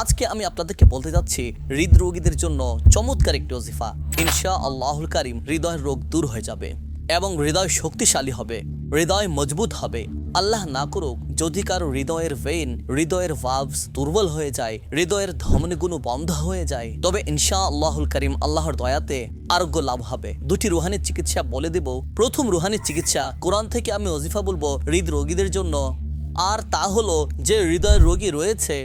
আজকে আমি আপনাদেরকে বলতে যাচ্ছি, হৃদরোগীদের জন্য চমৎকার একটি ওজিফা। ইনশা আল্লাহুল কারিম হৃদয়ের রোগ দূর হয়ে যাবে এবং হৃদয় শক্তিশালী হবে, হৃদয় মজবুত হবে। আল্লাহ না করুক, যদি কারও হৃদয়ের ভেইন হৃদয়ের ভাবস দুর্বল হয়ে যায়, হৃদয়ের ধমনীগুলো বন্ধ হয়ে যায়, তবে ইনশা আল্লাহুল করিম আল্লাহর দয়াতে আরোগ্য লাভ হবে। দুটি রুহানির চিকিৎসা বলে দেব। প্রথম রুহানির চিকিৎসা, কোরআন থেকে আমি ওজিফা বলব, হৃদরোগীদের জন্য। আর তা হলো, যে হৃদয়ের রোগী রয়েছে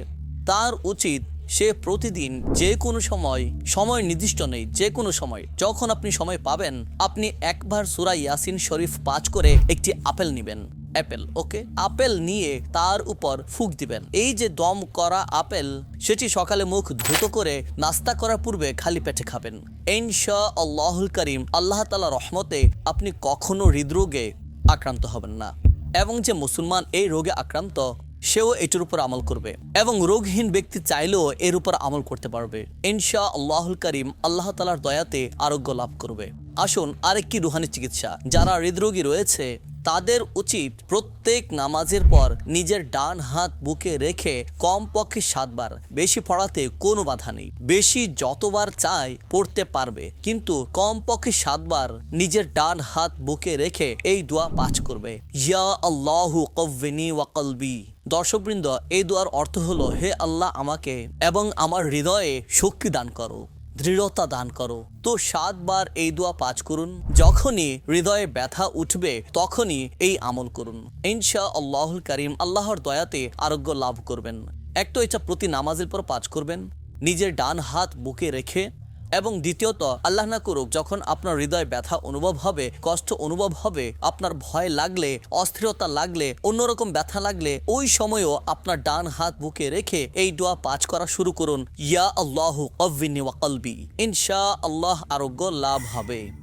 তার উচিত সে প্রতিদিন যে কোনো সময় সময় নির্দিষ্ট নেই, যে কোনো সময়। যখন আপনি সময় পাবেন, আপনি একবার সুরা ইয়াসিন শরীফ পাঁচ করে একটি আপেল নেবেন। অ্যাপেল ওকে? আপেল নিয়ে তার উপর ফুক দিবেন। এই যে দম করা আপেল, সেটি সকালে মুখ ধুতো করে নাস্তা করার পূর্বে খালি পেটে খাবেন। ইনশা আল্লাহুল করিম, আল্লাহ তালা রহমতে আপনি কখনো হৃদরোগে আক্রান্ত হবেন না। এবং যে মুসলমান এই রোগে আক্রান্ত সেও এটির উপর আমল করবে এবং রোগহীন ব্যক্তি চাইলেও এর উপর আমল করতে পারবে। ইনশা আল্লাহুল করিম আল্লাহ তালার দয়াতে আরোগ্য লাভ করবে। আসুন আরেকটি রুহানি চিকিৎসা। যারা হৃদরোগী রয়েছে তাদের উচিত প্রত্যেক নামাজের পর নিজের ডান হাত বুকে রেখে কমপক্ষে সাতবার, বেশি পড়াতে কোনো বাধা নেই। বেশি যতবার চায় পড়তে পারবে, কিন্তু কমপক্ষে সাতবার নিজের ডান হাত বুকে রেখে এই দোয়া পাঠ করবে। ইয়া আল্লাহু কవ్বিনি ওয়া কলবি। দর্শকবৃন্দ, এই দোয়ার অর্থ হলো, হে আল্লাহ আমাকে এবং আমার হৃদয়ে শক্তি দান করো। দৃঢ়তা দান করো। তো সাতবার এই দোয়া পাঠ করুন। যখনই হৃদয়ে ব্যথা উঠবে, তখনই এই আমল করুন। ইনশা আল্লাহুল করিম আল্লাহর দয়াতে আরোগ্য লাভ করবেন। এক তো এটা প্রতি নামাজের পর পাঁচ করবেন। নিজের ডান হাত বুকে রেখে এবং দ্বিতীয়ত, আল্লাহ না করুক, যখন আপনার হৃদয় ব্যথা অনুভব হবে, কষ্ট অনুভব হবে, আপনার ভয় লাগলে, অস্থিরতা লাগলে, অন্যরকম ব্যথা লাগলে, ওই সময়ও আপনার ডান হাত বুকে রেখে এই দোয়া পাঠ করা শুরু করুন। ইয়া আল্লাহ কভিনী ওয়া কলবি। ইনশা আল্লাহ আরোগ্য লাভ হবে।